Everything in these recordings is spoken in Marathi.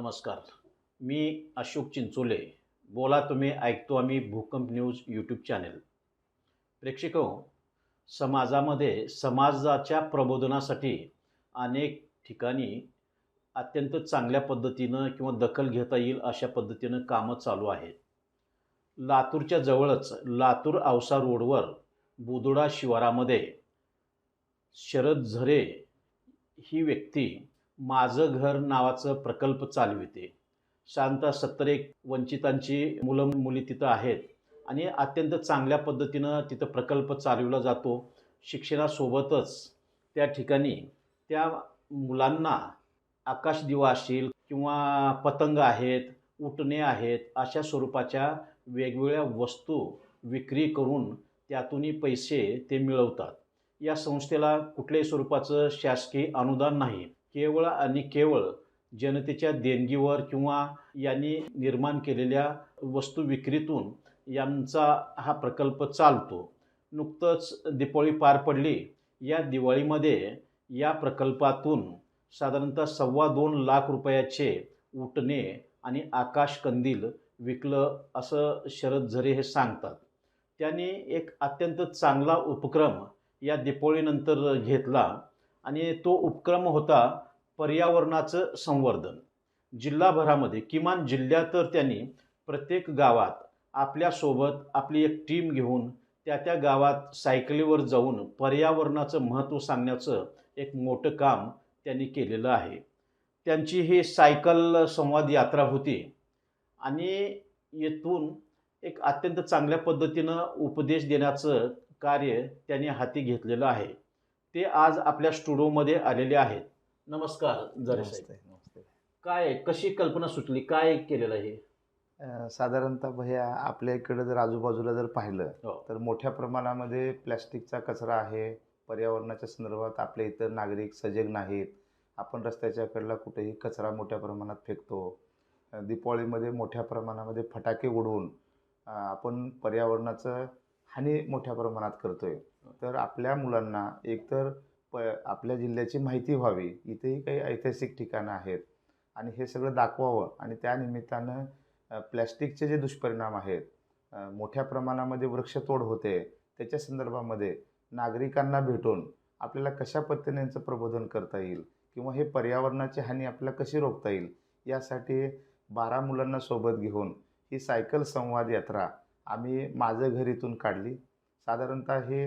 नमस्कार. मी अशोक चिंचोले. बोला तुम्ही ऐकतो आम्ही भूकंप न्यूज यूट्यूब चॅनेल. प्रेक्षक समाजामध्ये समाजाच्या प्रबोधनासाठी अनेक ठिकाणी अत्यंत चांगल्या पद्धतीनं किंवा दखल घेता येईल अशा पद्धतीनं कामं चालू आहेत. लातूरच्या जवळच लातूर औसा रोडवर बुदोडा शिवारामध्ये शरद झरे ही व्यक्ती माझं घर नावाचं प्रकल्प चालविते साधारणतः सत्तर एक वंचितांची मुलं मुली तिथं आहेत आणि अत्यंत चांगल्या पद्धतीनं तिथं प्रकल्प चालवला जातो. शिक्षणासोबतच त्या ठिकाणी त्या मुलांना आकाशदिवा असतील किंवा पतंग आहेत उटणे आहेत अशा स्वरूपाच्या वेगवेगळ्या वस्तू विक्री करून त्यातूनही पैसे ते मिळवतात. या संस्थेला कुठल्याही स्वरूपाचं शासकीय अनुदान नाही. केवळ आणि केवळ जनतेच्या देणगीवर किंवा यांनी निर्माण केलेल्या वस्तू विक्रीतून यांचा हा प्रकल्प चालतो. नुकतंच दिवाळी पार पडली. या दिवाळीमध्ये या प्रकल्पातून साधारणतः सव्वा दोन लाख रुपयाचे उटणे आणि आकाश कंदील विकलं असं शरद झरे हे सांगतात. त्यांनी एक अत्यंत चांगला उपक्रम या दिपोळीनंतर घेतला. आणि तो उपक्रम होता पर्यावरणाचं संवर्धन. जिल्हाभरामध्ये किमान जिल्ह्यात तर त्यांनी प्रत्येक गावात आपल्यासोबत आपली एक टीम घेऊन त्या त्या गावात सायकलीवर जाऊन पर्यावरणाचं महत्त्व सांगण्याचं एक मोठं काम त्यांनी केलेलं आहे. त्यांची ही सायकल संवाद यात्रा होती आणि येथून एक अत्यंत चांगल्या पद्धतीनं उपदेश देण्याचं कार्य त्यांनी हाती घेतलेलं आहे. ते आज आपल्या स्टुडिओमध्ये आलेले आहेत. नमस्कार जरे साहेब. नमस्ते काय कशी कल्पना सुचली काय केलेलं आहे? अं, साधारणतः भैया आपल्या इकडं जर आजूबाजूला जर पाहिलं हो. तर मोठ्या प्रमाणामध्ये प्लॅस्टिकचा कचरा आहे. पर्यावरणाच्या संदर्भात आपल्या इतर नागरिक सजग नाहीत. आपण रस्त्याच्या कडला कुठेही कचरा मोठ्या प्रमाणात फेकतो. अं, दीपावलीमध्ये मोठ्या प्रमाणामध्ये फटाके उडवून अं, आपण पर्यावरणाचं हानी मोठ्या प्रमाणात करतो आहे तर आपल्या मुलांना एकतर प आपल्या जिल्ह्याची माहिती व्हावी इथेही काही ऐतिहासिक ठिकाणं आहेत आणि हे सगळं दाखवावं आणि त्या निमित्तानं प्लॅस्टिकचे जे दुष्परिणाम आहेत मोठ्या प्रमाणामध्ये वृक्षतोड होते त्याच्या संदर्भामध्ये नागरिकांना भेटून आपल्याला कशा पद्धतीने यांचं प्रबोधन करता येईल किंवा हे पर्यावरणाची हानी आपल्याला कशी रोखता येईल यासाठी बारा मुलांना सोबत घेऊन ही सायकल संवाद यात्रा आम्ही माझं घर इथून काढली. साधारणतः हे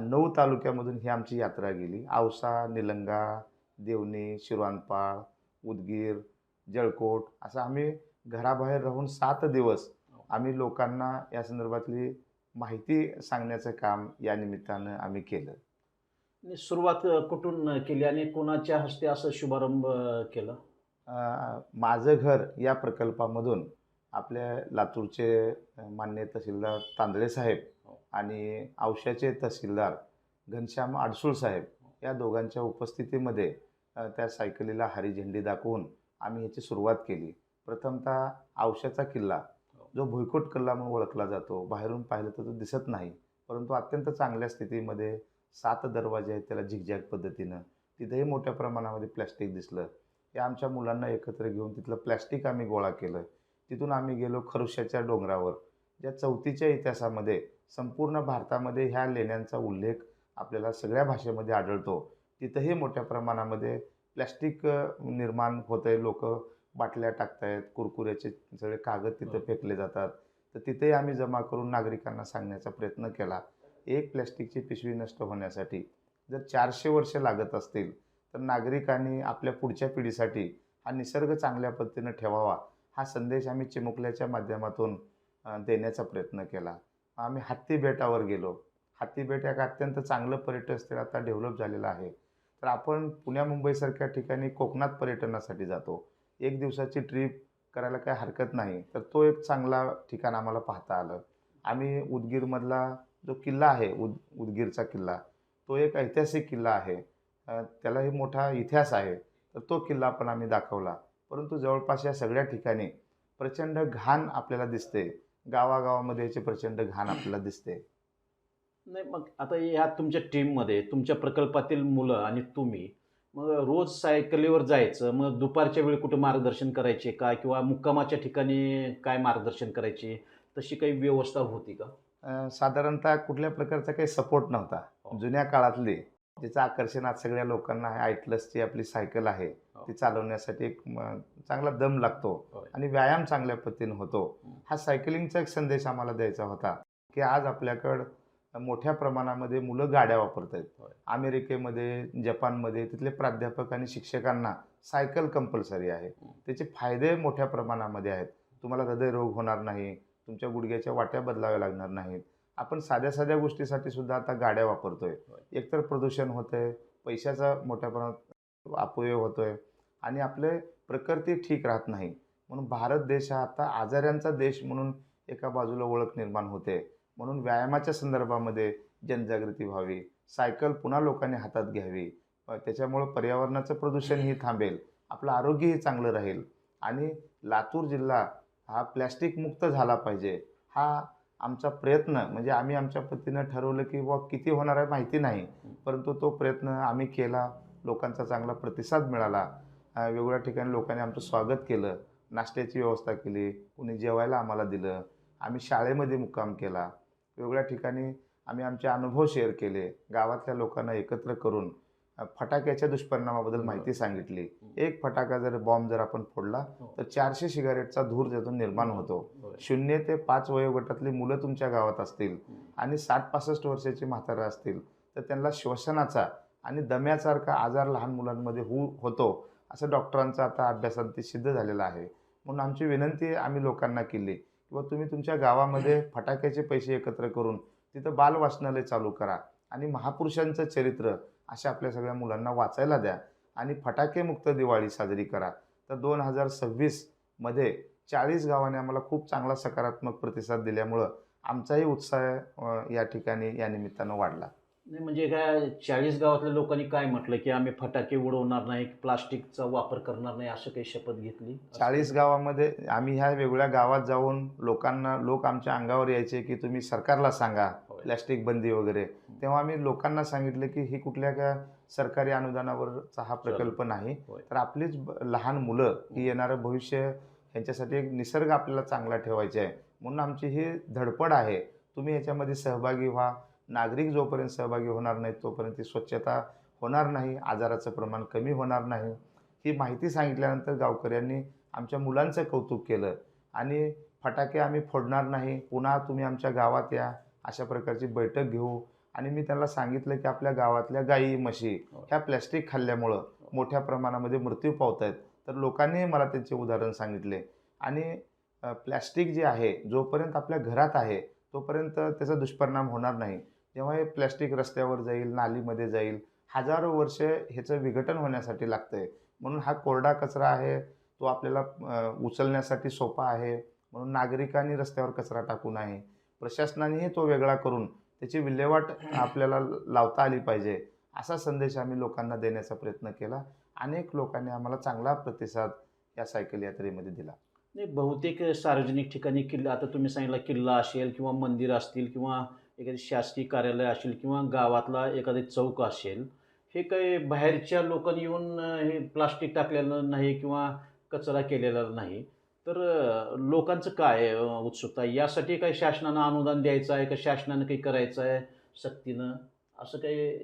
नऊ तालुक्यामधून ही आमची यात्रा गेली. औसा निलंगा देवणी शिरवानपाळ उदगीर जळकोट असं आम्ही घराबाहेर राहून सात दिवस आम्ही लोकांना या संदर्भातली माहिती सांगण्याचं काम या निमित्तानं आम्ही केलं. आणि सुरुवात कुठून केली आणि कोणाच्या हस्ते असं शुभारंभ केला? माझं घर या प्रकल्पामधून आपल्या लातूरचे मान्य तहसीलदार तांदळे साहेब आणि औशाचे तहसीलदार घनश्याम आडसूळ साहेब या दोघांच्या उपस्थितीमध्ये त्या सायकलीला हरी झेंडी दाखवून आम्ही ह्याची सुरुवात केली. प्रथमतः औशाचा किल्ला जो भुईकोट किल्ला म्हणून ओळखला जातो. बाहेरून पाहिलं तर तो दिसत नाही परंतु अत्यंत चांगल्या स्थितीमध्ये सात दरवाजे आहेत त्याला झिकझॅक पद्धतीनं. तिथेही मोठ्या प्रमाणामध्ये प्लॅस्टिक दिसलं. हे आमच्या मुलांना एकत्र घेऊन तिथलं प्लॅस्टिक आम्ही गोळा केलं. तिथून आम्ही गेलो खरुशाच्या डोंगरावर. ज्या चौथीच्या इतिहासामध्ये संपूर्ण भारतामध्ये ह्या लेण्यांचा उल्लेख आपल्याला सगळ्या भाषेमध्ये आढळतो. तिथंही मोठ्या प्रमाणामध्ये प्लॅस्टिक निर्माण होतं आहे लोक बाटल्या टाकतायत कुरकुऱ्याचे सगळे कागद तिथं फेकले जातात. तर तिथेही आम्ही जमा करून नागरिकांना सांगण्याचा प्रयत्न केला. एक प्लॅस्टिकची पिशवी नष्ट होण्यासाठी. जर चारशे वर्ष लागत असतील तर नागरिकांनी आपल्या पुढच्या पिढीसाठी हा निसर्ग चांगल्या पद्धतीनं ठेवावा. हा संदेश आम्ही चिमुकल्याच्या माध्यमातून देण्याचा प्रयत्न केला. आम्ही हत्ती बेटावर गेलो. हत्ती बेट एक अत्यंत चांगलं पर्यटन स्थळ आता डेव्हलप झालेलं आहे. तर आपण पुण्या मुंबईसारख्या ठिकाणी कोकणात पर्यटनासाठी जातो. एक दिवसाची ट्रिप करायला काही हरकत नाही. तर तो एक चांगला ठिकाण आम्हाला पाहता आलं. आम्ही उदगीरमधला जो किल्ला आहे उद उदगीरचा किल्ला तो एक ऐतिहासिक किल्ला आहे. त्यालाही मोठा इतिहास आहे. तर तो किल्ला पण आम्ही दाखवला. परंतु जवळपास या सगळ्या ठिकाणी प्रचंड घाण आपल्याला दिसते. गावागावामध्ये याची प्रचंड घाण आपल्याला दिसते. नाही मग आता या तुमच्या टीममध्ये तुमच्या प्रकल्पातील मुलं आणि तुम्ही मग रोज सायकलीवर जायचं मग दुपारच्या वेळी कुठं मार्गदर्शन करायचे का? किंवा मुक्कामाच्या ठिकाणी काय मार्गदर्शन करायचे? तशी काही व्यवस्था होती का? साधारणतः कुठल्या प्रकारचा काही सपोर्ट नव्हता. हो. जुन्या काळातली ज्याचं आकर्षण आज सगळ्या लोकांना आहे आयटलसची आपली सायकल आहे. ती चालवण्यासाठी एक चांगला दम लागतो होय. आणि व्यायाम चांगल्या पद्धतीने होतो हं. हा सायकलिंगचा एक संदेश आम्हाला द्यायचा होता की आज आपल्याकडं मोठ्या प्रमाणामध्ये मुलं गाड्या वापरत आहेत. अमेरिकेमध्ये जपानमध्ये तिथले प्राध्यापक आणि शिक्षकांना सायकल कंपल्सरी आहे हं. त्याचे फायदे मोठ्या प्रमाणामध्ये आहेत तुम्हाला हृदयरोग होणार नाही तुमच्या गुडघ्याच्या वाट्या बदलाव्या लागणार नाहीत आपण साध्या साध्या गोष्टीसाठी सुद्धा आता गाड्या वापरतोय. एकतर प्रदूषण होतंय पैशाचा मोठ्या प्रमाणात अपव्यय आहे आणि आपले प्रकृती ठीक राहत नाही. म्हणून भारत देश हा आता आजाऱ्यांचा देश म्हणून एका बाजूला ओळख निर्माण होते. म्हणून व्यायामाच्या संदर्भामध्ये जनजागृती व्हावी. सायकल पुन्हा लोकांनी हातात घ्यावी. त्याच्यामुळं पर्यावरणाचं प्रदूषणही थांबेल. आपलं आरोग्यही चांगलं राहील. आणि लातूर जिल्हा हा प्लॅस्टिक मुक्त झाला पाहिजे. हा आमचा प्रयत्न म्हणजे आम्ही आमच्या पतीनं ठरवलं की वा किती होणार आहे माहिती नाही. परंतु तो प्रयत्न आम्ही केला. लोकांचा चांगला प्रतिसाद मिळाला. वेगवेगळ्या ठिकाणी लोकांनी आमचं स्वागत केलं. नाश्त्याची व्यवस्था केली. कुणी जेवायला आम्हाला दिलं. आम्ही शाळेमध्ये मुक्काम केला. वेगवेगळ्या ठिकाणी आम्ही आमचे अनुभव शेअर केले. गावातल्या लोकांना एकत्र करून फटाक्याच्या दुष्परिणामाबद्दल माहिती सांगितली. एक फटाका जर बॉम्ब जर आपण फोडला हो. तर चारशे सिगारेटचा धूर त्यातून निर्माण होतो. शून्य ते पाच वयोगटातली मुलं तुमच्या गावात असतील आणि साठ पासष्ट वर्षाची म्हातारं असतील तर त्यांना श्वसनाचा आणि दम्यासारखा आजार लहान मुलांमध्ये होऊ होतो असं डॉक्टरांचा आता अभ्यासांती सिद्ध झालेलं आहे. म्हणून आमची विनंती आम्ही लोकांना केली किंवा तुम्ही तुमच्या गावामध्ये फटाक्याचे पैसे एकत्र करून तिथं बाल वाचनालय चालू करा आणि महापुरुषांचं चरित्र अशा आपल्या सगळ्या मुलांना वाचायला द्या आणि फटाकेमुक्त दिवाळी साजरी करा. तर दोन हजार सव्वीसमध्ये चाळीस गावाने आम्हाला खूप चांगला सकारात्मक प्रतिसाद दिल्यामुळं आमचाही उत्साह या ठिकाणी या निमित्तानं वाढला. नाही म्हणजे काय चाळीस गावातल्या लोकांनी काय म्हटलं की आम्ही फटाके उडवणार नाही प्लास्टिकचा वापर करणार नाही असं काही शपथ घेतली? चाळीस गावामध्ये आम्ही ह्या वेगवेगळ्या गावात जाऊन लोकांना लोक आमच्या अंगावर यायचे की तुम्ही सरकारला सांगा. प्लॅस्टिक बंदी वगैरे. तेव्हा आम्ही लोकांना सांगितलं की ही कुठल्या का सरकारी अनुदानावरचा हा प्रकल्प नाही. तर आपलीच लहान मुलं ही येणारं भविष्य ह्यांच्यासाठी एक निसर्ग आपल्याला चांगला ठेवायचा आहे. म्हणून आमची ही धडपड आहे. तुम्ही याच्यामध्ये सहभागी व्हा. नागरिक जोपर्यंत सहभागी होणार नाहीत तोपर्यंत ती स्वच्छता होणार नाही आजाराचं प्रमाण कमी होणार नाही. ही माहिती सांगितल्यानंतर गावकऱ्यांनी आमच्या मुलांचं कौतुक केलं आणि फटाके आम्ही फोडणार नाही पुन्हा तुम्ही आमच्या गावात या अशा प्रकारची बैठक घेऊ. आणि मी त्यांना सांगितलं की आपल्या गावातल्या गायी म्हशी ह्या प्लॅस्टिक खाल्ल्यामुळं मोठ्या प्रमाणामध्ये मृत्यू पावत आहेत तर लोकांनीही मला त्यांचे उदाहरण सांगितले. आणि प्लॅस्टिक जे आहे जोपर्यंत आपल्या घरात आहे तोपर्यंत त्याचा दुष्परिणाम होणार नाही. जेव्हा हे प्लॅस्टिक रस्त्यावर जाईल नालीमध्ये जाईल हजारो वर्ष ह्याचं विघटन होण्यासाठी लागतं आहे म्हणून हा कोरडा कचरा आहे तो आपल्याला उचलण्यासाठी सोपा आहे. म्हणून नागरिकांनी रस्त्यावर कचरा टाकू नये. प्रशासनानेही तो वेगळा करून त्याची विल्हेवाट आपल्याला लावता आली पाहिजे असा संदेश आम्ही लोकांना देण्याचा प्रयत्न केला. अनेक लोकांनी आम्हाला चांगला प्रतिसाद या सायकल यात्रेमध्ये दिला. नाही बहुतेक सार्वजनिक ठिकाणी किल्ला आता तुम्ही सांगितलं किल्ला असेल किंवा मंदिर असतील किंवा एखादी शासकीय कार्यालय असेल किंवा गावातला एखादे चौक असेल हे काही बाहेरच्या लोकांनी येऊन हे प्लास्टिक टाकलेलं नाही किंवा कचरा केलेला नाही तर लोकांचं काय उत्सुकता आहे? यासाठी काही शासनानं अनुदान द्यायचं आहे का शासनानं काही करायचं आहे सक्तीनं असं काही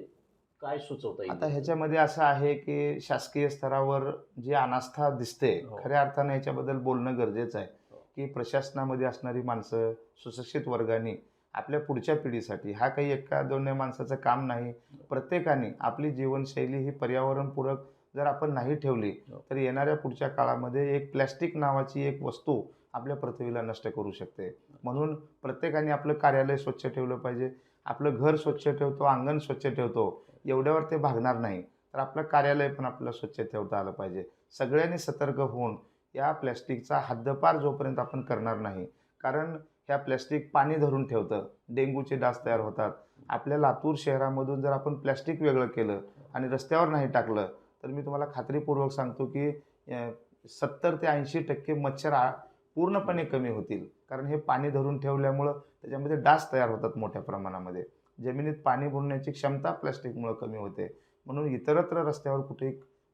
काय सुचवता येईल आता ह्याच्यामध्ये असं आहे की शासकीय स्तरावर जी अनास्था दिसते हो. खऱ्या अर्थाने ह्याच्याबद्दल बोलणं गरजेचं आहे हो. की प्रशासनामध्ये असणारी माणसं सुशिक्षित वर्गाने आपल्या पुढच्या पिढीसाठी. हा काही एका दोन माणसाचं काम नाही. प्रत्येकाने आपली जीवनशैली ही पर्यावरणपूरक जर आपण नाही ठेवली हो. तर येणाऱ्या पुढच्या काळामध्ये एक प्लॅस्टिक नावाची एक वस्तू आपल्या पृथ्वीला नष्ट करू शकते. म्हणून प्रत्येकाने आपलं कार्यालय स्वच्छ ठेवलं पाहिजे. आपलं घर स्वच्छ ठेवतो अंगण स्वच्छ ठेवतो. एवढ्यावर ते भागणार नाही. तर आपलं कार्यालय पण आपल्याला स्वच्छ ठेवता आलं पाहिजे. सगळ्यांनी सतर्क होऊन या प्लॅस्टिकचा हद्दपार जोपर्यंत आपण करणार नाही. कारण ह्या प्लॅस्टिक पाणी धरून ठेवतं. डेंग्यूचे डास तयार होतात. आपल्या लातूर शहरामधून जर आपण प्लॅस्टिक वेगळं केलं आणि रस्त्यावर नाही टाकलं तर मी तुम्हाला खात्रीपूर्वक सांगतो की सत्तर ते ऐंशी टक्के मच्छर पूर्णपणे कमी होतील. कारण हे पाणी धरून ठेवल्यामुळं त्याच्यामध्ये डास तयार होतात मोठ्या प्रमाणामध्ये. जमिनीत पाणी भरण्याची क्षमता प्लॅस्टिकमुळं कमी होते. म्हणून इतरत्र रस्त्यावर कुठे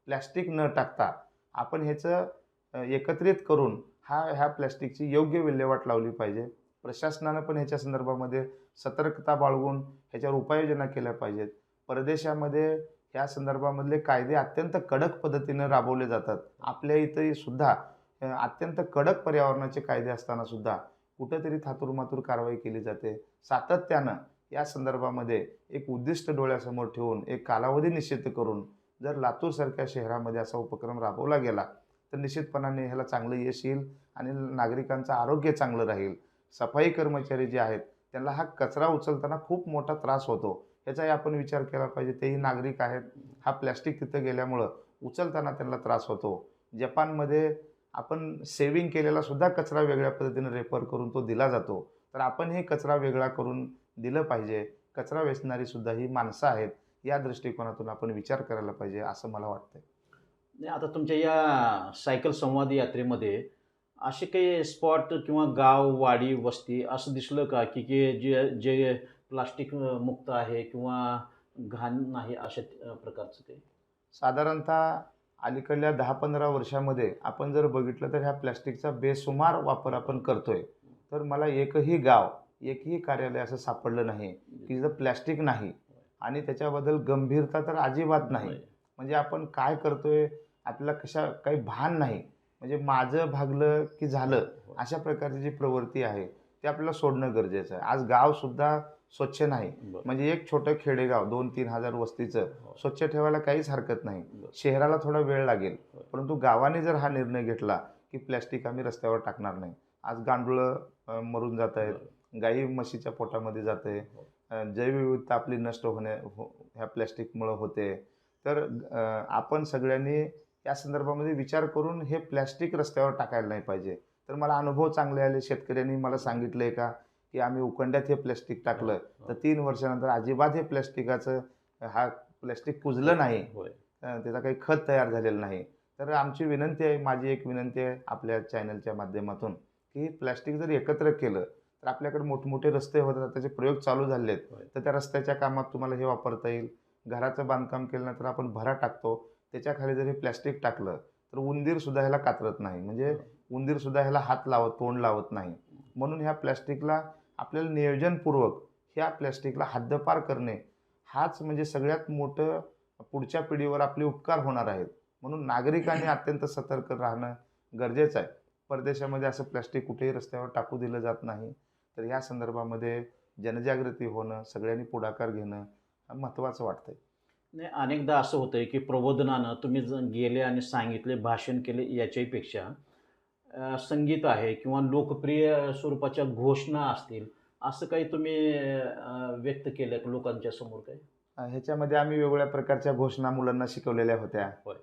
प्लॅस्टिक न टाकता आपण ह्याचं एकत्रित करून हा ह्या प्लॅस्टिकची योग्य विल्हेवाट लावली पाहिजे. प्रशासनानं पण ह्याच्या संदर्भामध्ये सतर्कता बाळगून ह्याच्यावर उपाययोजना केल्या पाहिजेत. परदेशामध्ये ह्या संदर्भामधले कायदे अत्यंत कडक पद्धतीनं राबवले जातात. आपल्या इथे सुद्धा अत्यंत कडक पर्यावरणाचे कायदे असताना सुद्धा कुठंतरी थातूरमातूर कारवाई केली जाते. सातत्यानं या संदर्भामध्ये एक उद्दिष्ट डोळ्यासमोर ठेवून एक कालावधी निश्चित करून जर लातूरसारख्या शहरामध्ये असा उपक्रम राबवला गेला तर निश्चितपणाने ह्याला चांगलं यश येईल आणि नागरिकांचं आरोग्य चांगलं राहील. सफाई कर्मचारी जे आहेत त्यांना हा कचरा उचलताना खूप मोठा त्रास होतो. याचाही आपण विचार केला पाहिजे. तेही नागरिक आहेत. हा प्लॅस्टिक तिथं गेल्यामुळं उचलताना त्यांना त्रास होतो. जपानमध्ये आपण सेविंग केलेला सुद्धा कचरा वेगळ्या पद्धतीने रेफर करून तो दिला जातो. तर आपण हे कचरा वेगळा करून दिलं पाहिजे. कचरा वेचणारी सुद्धा ही माणसं आहेत. या दृष्टिकोनातून आपण विचार करायला पाहिजे असं मला वाटतं नाही, आता तुमच्या या सायकल संवाद यात्रेमध्ये असे काही स्पॉट किंवा गाव वाडी वस्ती असं दिसलं का? की की जे जे प्लास्टिक मुक्त आहे किंवा घाण नाही अशा प्रकारचं ते साधारणतः अलीकडल्या दहा पंधरा वर्षामध्ये आपण जर बघितलं तर ह्या प्लॅस्टिकचा बेसुमार वापर आपण करतोय. तर मला एकही गाव एकही कार्यालय असं सापडलं नाही की जिथं प्लॅस्टिक नाही. आणि त्याच्याबद्दल गंभीरता तर अजिबात नाही. म्हणजे आपण काय करतोय? आपल्याला कशा काही भान नाही म्हणजे माझं भागलं की झालं अशा प्रकारची जी प्रवृत्ती आहे ते आपल्याला सोडणं गरजेचं आहे आज गावसुद्धा स्वच्छ नाही. म्हणजे एक छोटं खेडेगाव दोन तीन हजार वस्तीचं हो. स्वच्छ ठेवायला काहीच हरकत नाही. शहराला थोडा वेळ लागेल. परंतु गावाने जर हा निर्णय घेतला की प्लॅस्टिक आम्ही रस्त्यावर टाकणार नाही आज गांडुळं मरून जात आहेत. गाई म्हशीच्या पोटामध्ये जाते हो. जैवविविधता आपली नष्ट होणे हो ह्या प्लॅस्टिकमुळं होते तर आपण सगळ्यांनी या संदर्भामध्ये विचार करून हे प्लॅस्टिक रस्त्यावर टाकायला नाही पाहिजे. तर मला अनुभव चांगले आले. शेतकऱ्यांनी मला सांगितलंय का की आम्ही उकंड्यात हे प्लॅस्टिक टाकलं. तर तीन वर्षानंतर अजिबात हे प्लॅस्टिकाचं हा प्लॅस्टिक कुजलं नाही. त्याचा काही खत तयार झालेलं नाही. तर आमची विनंती आहे माझी एक विनंती आहे आपल्या चॅनलच्या माध्यमातून की प्लॅस्टिक जर एकत्र केलं तर आपल्याकडे मोठमोठे रस्ते होतात. त्याचे प्रयोग चालू झाले आहेत. तर त्या रस्त्याच्या कामात तुम्हाला हे वापरता येईल. घराचं बांधकाम केल्यानंतर आपण भरा टाकतो. त्याच्याखाली जर प्लॅस्टिक टाकलं तर उंदीर सुद्धा ह्याला कातरत नाही. म्हणजे उंदीर सुद्धा ह्याला हात लावत तोंड लावत नाही. म्हणून ह्या प्लॅस्टिकला आपल्याला नियोजनपूर्वक ह्या प्लॅस्टिकला हद्दपार करणे हाच म्हणजे सगळ्यात मोठं पुढच्या पिढीवर आपले उपकार होणार आहेत. म्हणून नागरिकांनी अत्यंत सतर्क राहणं गरजेचं आहे. परदेशामध्ये असं प्लॅस्टिक कुठेही रस्त्यावर टाकू दिलं जात नाही. तर या संदर्भामध्ये जनजागृती होणं सगळ्यांनी पुढाकार घेणं महत्त्वाचं वाटतंय. नाही अनेकदा असं होतंय की प्रबोधनानं तुम्ही ज- गेले आणि सांगितले भाषण केले याच्याही पेक्षा अ, संगीत आहे किंवा लोकप्रिय स्वरूपाच्या घोषणा असतील असं काही तुम्ही अ, व्यक्त केलं का लोकांच्या समोर काही? अं, ह्याच्यामध्ये आम्ही वेगवेगळ्या प्रकारच्या घोषणा मुलांना शिकवलेल्या होत्या. होय.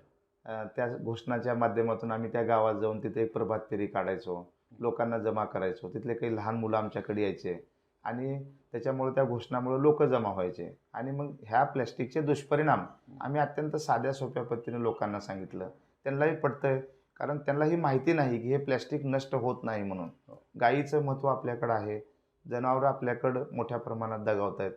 अं, त्या घोषणाच्या माध्यमातून आम्ही त्या गावात जाऊन तिथे एक प्रभात फेरी काढायचो. लोकांना जमा करायचो. तिथले काही लहान मुलं आमच्याकडे यायचे. आणि त्याच्यामुळे त्या घोषणामुळे लोक जमा व्हायचे आणि मग ह्या प्लॅस्टिकचे दुष्परिणाम आम्ही अत्यंत साध्या सोप्या पद्धतीने लोकांना सांगितलं त्यांनाही पटतंय कारण त्यांनाही माहिती नाही की हे प्लॅस्टिक नष्ट होत नाही म्हणून हो. गायीचं महत्त्व आपल्याकडं आहे जनावरं आपल्याकडं मोठ्या प्रमाणात दगावत आहेत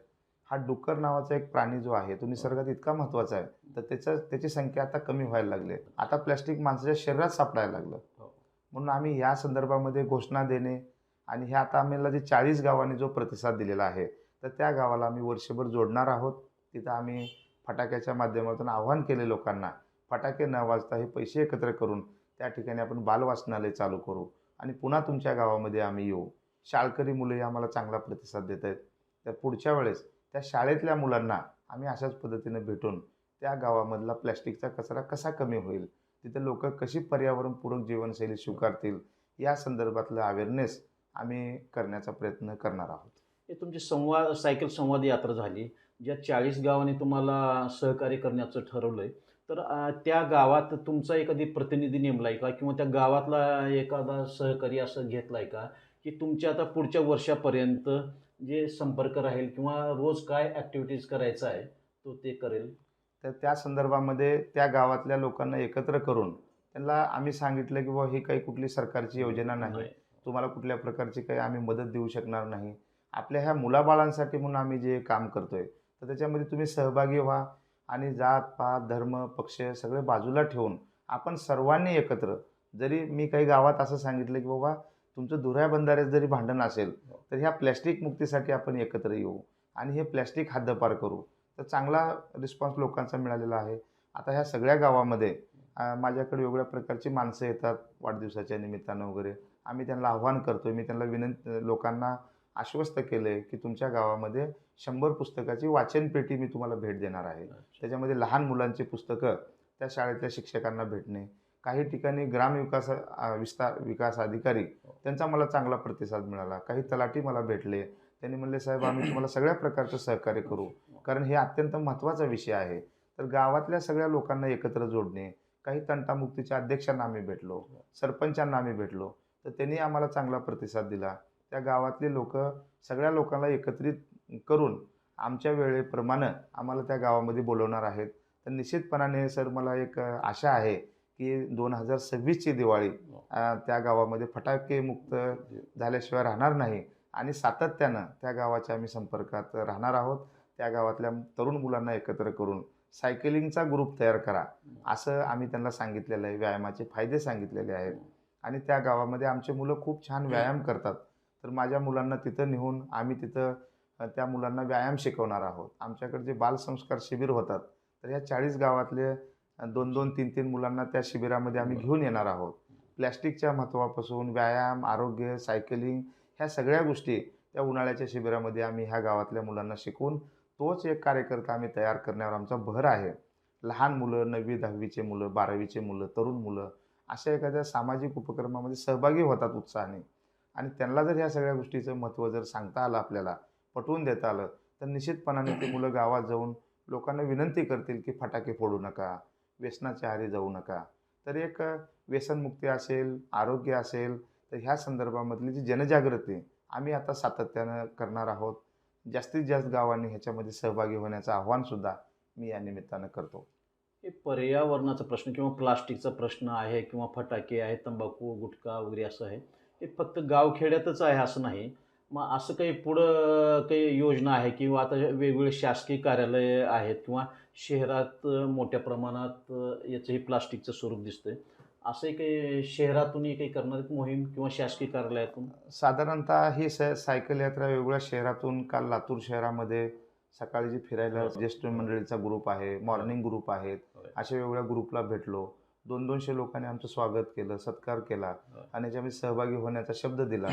हा डुक्कर नावाचा एक प्राणी जो आहे तो निसर्गात इतका महत्त्वाचा आहे तर त्याचं त्याची संख्या आता कमी व्हायला लागली. आता प्लॅस्टिक माणसाच्या शरीरात सापडायला लागलं हो. म्हणून आम्ही या संदर्भामध्ये घोषणा देणे आणि हे आता आम्हाला जे चाळीस गावांनी जो प्रतिसाद दिलेला आहे तर त्या गावाला आम्ही वर्षभर जोडणार आहोत. तिथं आम्ही फटाक्याच्या माध्यमातून आव्हान केले लोकांना फटाके न वाजता हे पैसे एकत्र करून त्या ठिकाणी आपण बालवाचनालय चालू करू आणि पुन्हा तुमच्या गावामध्ये आम्ही येऊ. शाळकरी मुलंही आम्हाला चांगला प्रतिसाद देत आहेत. तर पुढच्या वेळेस त्या शाळेतल्या मुलांना आम्ही अशाच पद्धतीने भेटून त्या गावामधला प्लॅस्टिकचा कचरा कसा कमी होईल तिथे लोक कशी पर्यावरणपूरक जीवनशैली स्वीकारतील या संदर्भातलं अवेअरनेस आम्ही करण्याचा प्रयत्न करणार आहोत. हे तुमची संवाद सायकल संवाद यात्रा झाली. ज्या चाळीस गावांनी तुम्हाला सहकार्य करण्याचं ठरवलंय तर अ, त्या गावात तुमचा एखादी प्रतिनिधी नेमलाय का? किंवा त्या गावातला एखादा सहकारी असं घेतलाय का? की तुमच्या आता पुढच्या वर्षापर्यंत जे संपर्क राहील किंवा रोज काय ॲक्टिव्हिटीज करायचं आहे तो ते करेल? तर त्या संदर्भामध्ये त्या गावातल्या लोकांना एकत्र करून त्यांना आम्ही सांगितलं की बाबा ही काही कुठली सरकारची योजना नाही. तुम्हाला कुठल्या प्रकारची काही आम्ही मदत देऊ शकणार नाही. आपल्या ह्या मुलाबाळांसाठी म्हणून आम्ही जे काम करतोय तर त्याच्यामध्ये तुम्ही सहभागी व्हा आणि जात पात धर्म पक्ष सगळे बाजूला ठेवून आपण सर्वांनी एकत्र जरी मी काही गावात असं सांगितलं की बाबा तुमचं दुऱ्या बंधाऱ्यात जरी भांडण असेल तर ह्या प्लॅस्टिक मुक्तीसाठी आपण एकत्र येऊ आणि हे प्लॅस्टिक हद्दपार करू. तर चांगला रिस्पॉन्स लोकांचा मिळालेला आहे. आता ह्या सगळ्या गावामध्ये माझ्याकडे वेगवेगळ्या प्रकारची माणसं येतात वाढदिवसाच्या निमित्तानं वगैरे. आम्ही त्यांना आव्हान करतो मी त्यांना विनंती लोकांना आश्वस्त केलं आहे की तुमच्या गावामध्ये शंभर पुस्तकाची वाचनपेटी मी तुम्हाला भेट देणार आहे. त्याच्यामध्ये लहान मुलांची पुस्तकं त्या शाळेतल्या शिक्षकांना भेटणे काही ठिकाणी ग्रामविकास विस्तार विकास अधिकारी त्यांचा मला चांगला प्रतिसाद मिळाला. काही तलाठी मला भेटले. त्यांनी म्हणले साहेब आम्ही तुम्हाला सगळ्या प्रकारचं सहकार्य करू. कारण हे अत्यंत महत्त्वाचा विषय आहे. तर गावातल्या सगळ्या लोकांना एकत्र जोडणे. काही तंटामुक्तीच्या अध्यक्षांना आम्ही भेटलो. सरपंचांना आम्ही भेटलो. तर त्यांनी आम्हाला चांगला प्रतिसाद दिला. त्या गावातले लोक सगळ्या लोकांना एकत्रित करून आमच्या वेळेप्रमाणे आम्हाला त्या गावामध्ये बोलवणार आहेत. तर निश्चितपणाने सर मला एक आशा आहे की दोन हजार सव्वीसची दिवाळी त्या गावामध्ये फटाके मुक्त झाल्याशिवाय राहणार नाही आणि सातत्यानं त्या गावाच्या आम्ही संपर्कात राहणार आहोत. त्या गावातल्या तरुण मुलांना एकत्र करून सायकलिंगचा ग्रुप तयार करा. असं आम्ही त्यांना सांगितलेलं आहे. व्यायामाचे फायदे सांगितलेले आहेत. आणि त्या गावामध्ये आमचे मुलं खूप छान व्यायाम करतात. तर माझ्या मुलांना तिथं नेऊन आम्ही तिथं त्या मुलांना व्यायाम शिकवणार आहोत. आमच्याकडे जे बालसंस्कार शिबिर होतात तर ह्या चाळीस गावातले दोन दोन तीन तीन मुलांना त्या शिबिरामध्ये आम्ही घेऊन येणार आहोत. प्लॅस्टिकच्या महत्त्वापासून व्यायाम आरोग्य सायकलिंग ह्या सगळ्या गोष्टी त्या उन्हाळ्याच्या शिबिरामध्ये आम्ही ह्या गावातल्या मुलांना शिकवून तोच एक कार्यकर्ता आम्ही तयार करण्यावर आमचा भर आहे. लहान मुलं नववी दहावीचे मुलं बारावीचे मुलं तरुण मुलं अशा एखाद्या सामाजिक उपक्रमामध्ये सहभागी होतात उत्साहाने. आणि त्यांना जर ह्या सगळ्या गोष्टीचं महत्त्व जर सांगता आलं आपल्याला पटवून देता आलं तर निश्चितपणाने ते मुलं गावात जाऊन लोकांना विनंती करतील की फटाके फोडू नका व्यसनाच्या आहारी जाऊ नका. तर एक व्यसनमुक्ती असेल आरोग्य असेल तर ह्या संदर्भामधली जी जनजागृती आम्ही आता सातत्यानं करणार आहोत. जास्तीत जास्त गावांनी ह्याच्यामध्ये सहभागी होण्याचं आव्हानसुद्धा मी या निमित्तानं करतो. हे पर्यावरणाचा प्रश्न किंवा प्लास्टिकचा प्रश्न आहे किंवा फटाके आहे तंबाखू गुटखा वगैरे असं आहे. हे फक्त गावखेड्यातच आहे असं नाही. मग असं काही पुढं काही योजना आहे किंवा आता वेगवेगळे शासकीय कार्यालय आहेत किंवा शहरात मोठ्या प्रमाणात याचंही प्लास्टिकचं स्वरूप दिसतंय. असंही काही शहरातूनही काही करणार मोहीम किंवा शासकीय कार्यालयातून? साधारणतः ही स सायकल यात्रा वेगवेगळ्या शहरातून काल लातूर शहरामध्ये सकाळी जी फिरायला हो. ज्येष्ठ मंडळीचा ग्रुप आहे मॉर्निंग ग्रुप आहेत होय. अशा वेगवेगळ्या ग्रुपला भेटलो. दोन दोनशे लोकांनी आमचं स्वागत केलं सत्कार केला. आणि याच्यामध्ये सहभागी होण्याचा शब्द दिला.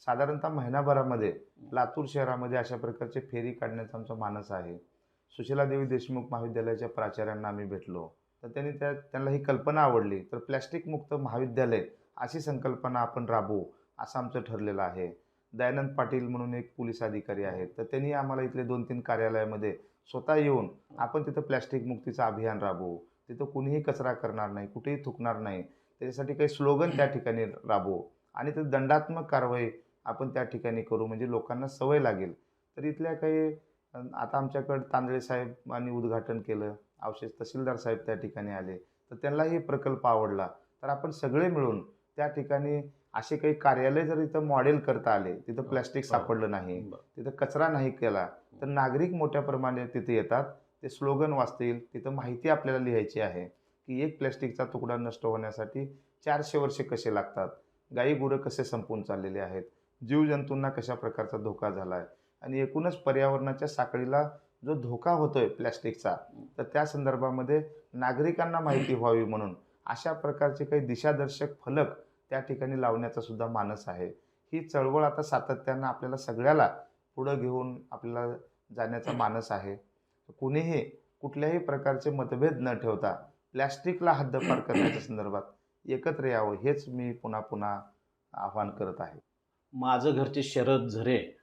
साधारणतः महिनाभरामध्ये लातूर शहरामध्ये अशा प्रकारचे फेरी काढण्याचा आमचा मानस आहे. सुशीलादेवी देशमुख महाविद्यालयाच्या प्राचार्यांना आम्ही भेटलो. तर त्यांनी त्या त्यांना ही कल्पना आवडली. तर प्लॅस्टिक मुक्त महाविद्यालय अशी संकल्पना आपण राबवू असं आमचं ठरलेलं आहे. दयानंद पाटील म्हणून एक पोलीस अधिकारी आहेत. तर त्यांनी आम्हाला इथले दोन तीन कार्यालयामध्ये स्वतः येऊन आपण तिथं प्लॅस्टिक मुक्तीचं अभियान राबवू. तिथं कुणीही कचरा करणार नाही कुठेही थुकणार नाही. त्याच्यासाठी काही स्लोगन त्या ठिकाणी राबवू आणि ते दंडात्मक कारवाई आपण त्या ठिकाणी करू म्हणजे लोकांना सवय लागेल. तर इथल्या काही आता आमच्याकडं तांदळे साहेब आणि उद्घाटन केलं अवशेष तहसीलदार साहेब त्या ठिकाणी आले. तर त्यांनाही प्रकल्प आवडला. तर आपण सगळे मिळून त्या ठिकाणी असे काही कार्यालय जर इथं मॉडेल करता आले तिथं प्लॅस्टिक सापडलं नाही. तिथं कचरा नाही केला तर नागरिक मोठ्या प्रमाणात तिथे येतात ते स्लोगन वाचतील तिथं माहिती आपल्याला लिहायची आहे की एक प्लॅस्टिकचा तुकडा नष्ट होण्यासाठी चारशे वर्षे कसे लागतात गाई गुरं कसे संपून चाललेले आहेत जीवजंतूंना कशा प्रकारचा धोका झाला आहे आणि एकूणच पर्यावरणाच्या साखळीला जो धोका होतोय प्लॅस्टिकचा तर त्या संदर्भामध्ये नागरिकांना माहिती व्हावी म्हणून अशा प्रकारचे काही दिशादर्शक फलक त्या ठिकाणी लावण्याचा सुद्धा मानस आहे. ही चळवळ आता सातत्यानं आपल्याला सगळ्याला पुढं घेऊन आपल्याला जाण्याचा मानस आहे. कुणीही कुठल्याही प्रकारचे मतभेद न ठेवता प्लॅस्टिकला हद्दपार करण्याच्या संदर्भात एकत्र यावं हेच मी पुन्हा पुन्हा आवाहन करत आहे. माझं घरचे शरद झरे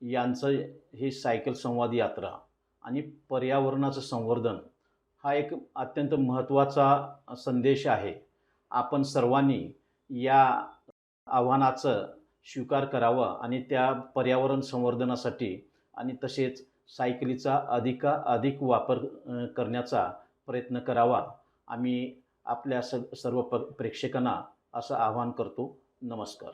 यांचं ही सायकल संवाद यात्रा आणि पर्यावरणाचं संवर्धन हा एक अत्यंत महत्त्वाचा संदेश आहे. आपण सर्वांनी या आव्हानाचं स्वीकार करावा आणि त्या पर्यावरण संवर्धनासाठी आणि तसेच सायकलीचा अधिका अधिक वापर करण्याचा प्रयत्न करावा. आम्ही आपल्या स सर्व प प्रेक्षकांना असं आवाहन करतो. नमस्कार.